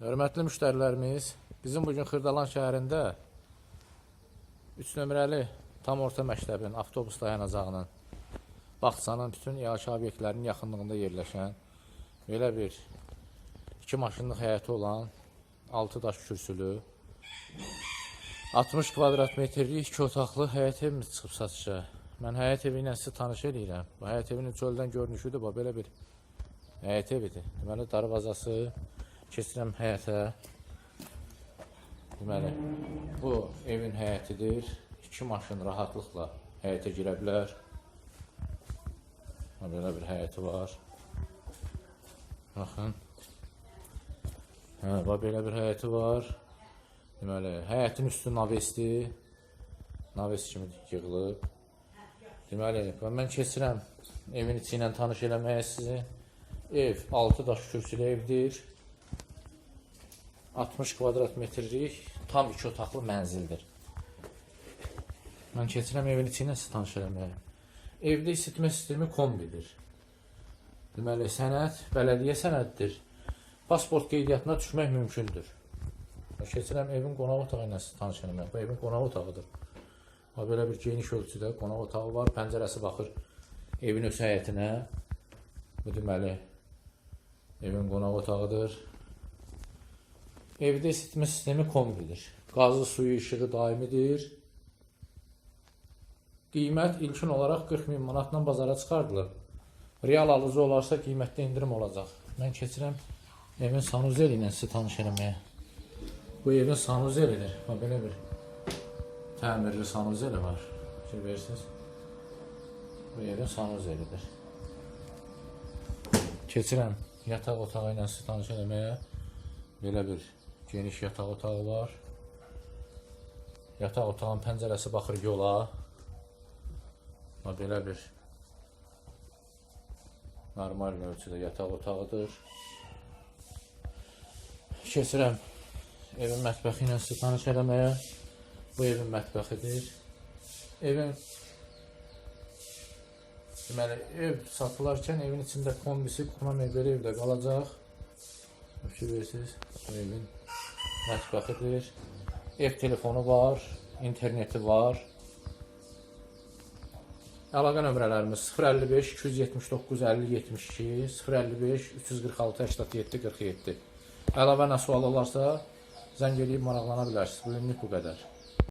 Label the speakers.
Speaker 1: Hörmətli müştərilərimiz, bizim bugün Xırdalan şəhərində 3 nömrəli tam orta məktəbin avtobus dayanacağının bağçanın bütün yaşayış obyektlərinin yaxınlığında yerləşən belə bir iki maşınlıq həyəti olan 6 daş kürsülü 60 kvadrat metrlik iki otaqlı həyət evimiz çıxıb satışa. Mən həyət evi ilə sizi tanış edirəm. Bu həyət evinin çöldən görünüşüdür, bu belə bir həyət evidir. Deməli darvazası keçirəm həyətə. Deməli bu evin həyətidir. İki maşın rahatlıqla həyətə girə bilər. Belə bir həyəti var. Baxın. Hə, bax belə bir həyəti var. Deməli, həyətin üstü navesdir. Naves kimi yığılıb. Deməli, mən keçirəm evin içi ilə tanış eləməyə sizi. Ev 6 daş kürsülü evdir. 60 kvadrat metrlik tam iki otaqlı mənzildir. Mən keçirəm evin içi ilə sizi tanış eləməyə. Evdə isitmə sistemi kombidir. Deməli, sənəd bələdiyyə sənəddir. Pasport qeydiyyatına düşmək mümkündür. Keçirəm evin qonaq otağı ilə sizi tanış eləməyə. Bu evin qonaq otağıdır. Ha belə bir geniş ölçüdə qonaq otağı var, pəncərəsi baxır evin öz həyətinə. Bu deməli evin qonaq otağıdır. Evdə isitmə sistemi kombidir. Qazı, suyu, işığı daimidir. Qiymət ilkin olaraq 40 min manatla bazara çıxardılır. Real alıcı olarsa qiymətdə indirim olacaq. Mən keçirəm evin sanuzeli ilə sizi tanış. Bu evin sanuzelidir. Bax belə bir təmirli sanuzeli var. Fikir verirsiniz. Bu evin sanuzelidir. Keçirəm yataq otağı ilə sizi tanış eləməyə. Bir geniş yataq otağı var. Yataq otağın pəncərəsi baxır yola. Bax belə bir normal ölçüdə yataq otağıdır. Keçirəm evin mətbəxi ilə sizi tanış eləməyə. Bu evin mətbəxidir. Evin deməli ev satılarkən evin içində kombisi quna mebeli evdə qalacaq. Fikir verirsiniz. Bu evin mətbəxidir. Ev telefonu var, interneti var. Əlaqə nömrələrimiz 055 279 50 72 055 346 87 47. Əlavə nə sual olarsa zəng edib maraqlana bilərsiniz. Bugünlük bu qədər.